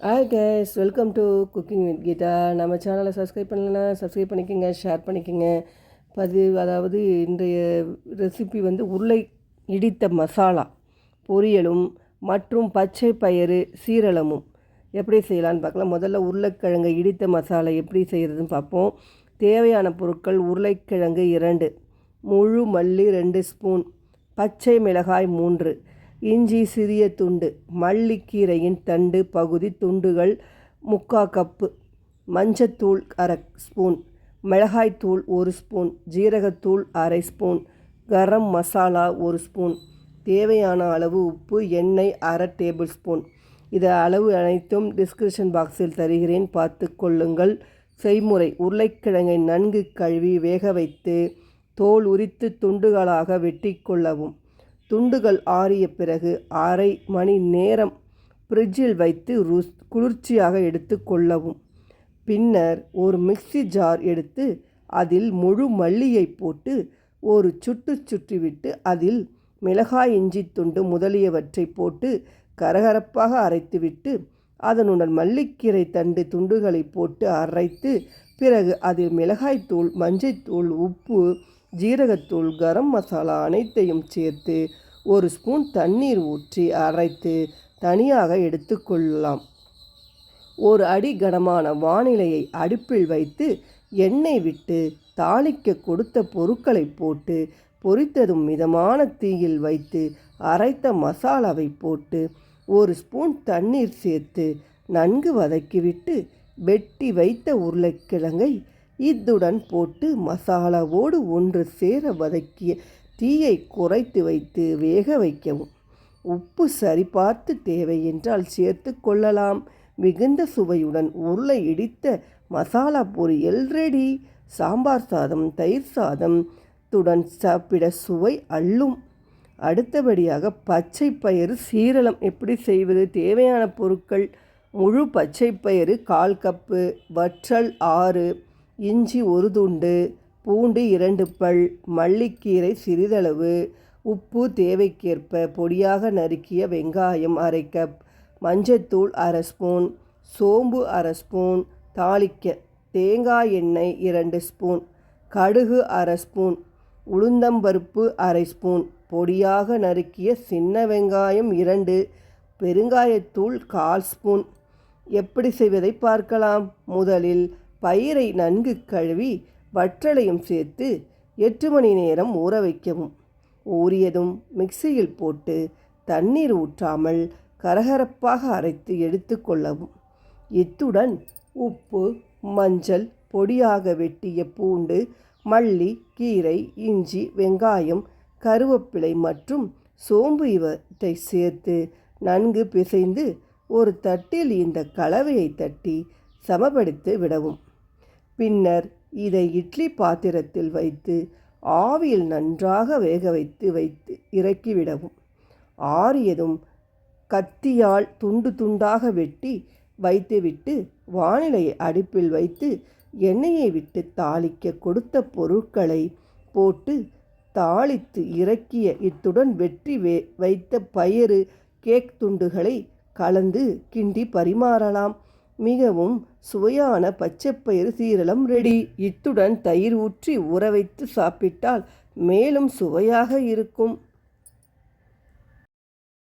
Hi guys welcome to cooking with Geetha நம்ம சேனலை subscribe பண்ணலன்னா சப்ஸ்கிரைப் பண்ணிக்கோங்க ஷேர் பண்ணிக்கோங்க. பதிவு அதாவது இன்றைய ரெசிபி வந்து உருளை இடித்த மசாலா பொரியலும் மற்றும் பச்சை பயிறு சீரளமும் எப்படி செய்யலான்னு பார்க்கலாம். முதல்ல உருளைக்கிழங்கு இடித்த மசாலா எப்படி செய்கிறதுன்னு பார்ப்போம். தேவையான பொருட்கள் உருளைக்கிழங்கு இரண்டு முழு மல்லி ரெண்டு ஸ்பூன் பச்சை மிளகாய் மூன்று இஞ்சி சிறிய துண்டு மல்லிக்கீரையின் தண்டு பகுதி துண்டுகள் முக்கா கப்பு மஞ்சத்தூள் அரை ஸ்பூன் மிளகாய்த்தூள் ஒரு ஸ்பூன் ஜீரகத்தூள் அரை ஸ்பூன் கரம் மசாலா ஒரு ஸ்பூன் தேவையான அளவு உப்பு எண்ணெய் அரை டேபிள் ஸ்பூன். இது அளவு அனைத்தும் டிஸ்கிரிப்ஷன் பாக்ஸில் தருகிறேன். பார்த்து கொள்ளுங்கள். செய்முறை. உருளைக்கிழங்கை நன்கு கழுவி வேக வைத்து தோல் உரித்து துண்டுகளாக வெட்டி கொள்ளவும். துண்டுகள் ஆறிய பிறகு அரை மணி நேரம் ஃப்ரிட்ஜில் வைத்து ருஸ் குளிர்ச்சியாக எடுத்து கொள்ளவும். பின்னர் ஒரு மிக்ஸி ஜார் எடுத்து அதில் முழு மல்லியை போட்டு ஒரு சுட்டு சுற்றிவிட்டு அதில் மிளகாய் இஞ்சி துண்டு முதலியவற்றை போட்டு கரகரப்பாக அரைத்துவிட்டு அதனுடன் மல்லிக்கீரை தண்டு துண்டுகளை போட்டு அரைத்து பிறகு அதில் மிளகாய்த்தூள் மஞ்சள்தூள் உப்பு ஜீரகத்தூள் கரம் மசாலா அனைத்தையும் சேர்த்து ஒரு ஸ்பூன் தண்ணீர் ஊற்றி அரைத்து தனியாக எடுத்துக்கொள்ளலாம் ஒரு அடி கனமான வானிலையை அடுப்பில் வைத்து எண்ணெய் விட்டு தாளிக்க கொடுத்த பொருட்களை போட்டு பொரித்ததும் மிதமான தீயில் வைத்து அரைத்த மசாலாவை போட்டு ஒரு ஸ்பூன் தண்ணீர் சேர்த்து நன்கு வதக்கிவிட்டு வெட்டி வைத்த உருளைக்கிழங்கை இத்துடன் போட்டு மசாலாவோடு ஒன்று சேர வதக்கிய தீயை குறைத்து வைத்து வேக வைக்கவும். உப்பு சரிபார்த்து தேவை என்றால் சேர்த்து கொள்ளலாம். மிகுந்த சுவையுடன் உருளை இடித்த மசாலா பொரியல் ரெடி சாம்பார் சாதம் தயிர் சாதம். துடன் சாப்பிட சுவை அள்ளும். அடுத்தபடியாக பச்சை பயிறு சீரளம் எப்படி செய்வது? தேவையான பொருட்கள். முழு பச்சை பயிறு கால் கப்பு வற்றல் ஆறு. இஞ்சி ஒரு துண்டு பூண்டு இரண்டு பல் மல்லிக்கீரை சிறிதளவு உப்பு தேவைக்கேற்ப பொடியாக நறுக்கிய வெங்காயம் அரை கப் மஞ்சத்தூள் அரை ஸ்பூன் சோம்பு அரை ஸ்பூன் தாளிக்க தேங்காய் எண்ணெய் இரண்டு ஸ்பூன் கடுகு அரை ஸ்பூன் உளுந்தம்பருப்பு அரை ஸ்பூன் பொடியாக நறுக்கிய சின்ன வெங்காயம் இரண்டு பெருங்காயத்தூள் கால் ஸ்பூன் எப்படி செய்வதை பார்க்கலாம். முதலில் பயிரை நன்கு கழுவி வற்றலையும் சேர்த்து எட்டு மணி நேரம் ஊற வைக்கவும். ஊறியதும் மிக்சியில் போட்டு தண்ணீர் ஊற்றாமல் கரகரப்பாக அரைத்து எடுத்து கொள்ளவும். இத்துடன் உப்பு மஞ்சள் பொடியாக வெட்டிய பூண்டு மல்லி கீரை இஞ்சி வெங்காயம் கருவேப்பிலை மற்றும் சோம்பு இவற்றை சேர்த்து நன்கு பிசைந்து ஒரு தட்டில் இந்த கலவையை தட்டி சமப்படுத்தி விடவும். பின்னர் இதை இட்லி பாத்திரத்தில் வைத்து ஆவியில் நன்றாக வேக வைத்து வைத்து இறக்கிவிடவும். ஆறியதும் கத்தியால் துண்டு துண்டாக வெட்டி வைத்துவிட்டு வானிலையை அடுப்பில் வைத்து எண்ணெயை விட்டு தாளிக்க கொடுத்த பொருட்களை போட்டு தாளித்து இறக்கிய இத்துடன் வெற்றி வே வைத்த பயிறு கேக் துண்டுகளை கலந்து கிண்டி பரிமாறலாம். மிகவும் சுவையான பச்சைப்பயிறு சீரளம் ரெடி இத்துடன் தயிர் ஊற்றி ஊற வைத்து சாப்பிட்டால் மேலும் சுவையாக இருக்கும்.